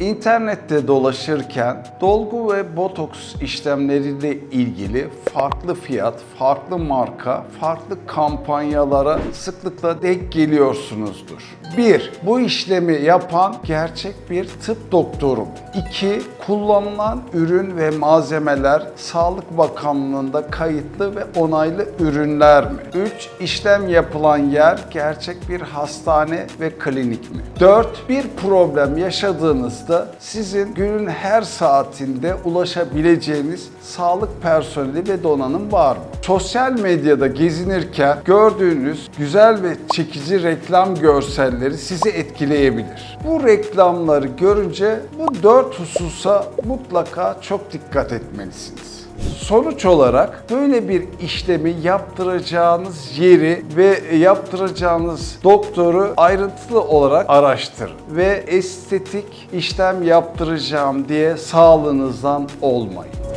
İnternette dolaşırken dolgu ve botoks işlemleriyle ilgili farklı fiyat, farklı marka, farklı kampanyalara sıklıkla denk geliyorsunuzdur. 1. Bu işlemi yapan gerçek bir tıp doktoru. 2. Kullanılan ürün ve malzemeler Sağlık Bakanlığı'nda kayıtlı ve onaylı ürünler mi? 3. İşlem yapılan yer gerçek bir hastane ve klinik mi? 4. Bir problem yaşadığınızda sizin günün her saatinde ulaşabileceğiniz sağlık personeli ve donanım var mı? Sosyal medyada gezinirken gördüğünüz güzel ve çekici reklam görselleri sizi etkileyebilir. Bu reklamları görünce bu dört hususa mutlaka çok dikkat etmelisiniz. Sonuç olarak böyle bir işlemi yaptıracağınız yeri ve yaptıracağınız doktoru ayrıntılı olarak araştırın ve estetik işlem yaptıracağım diye sağlığınızdan olmayın.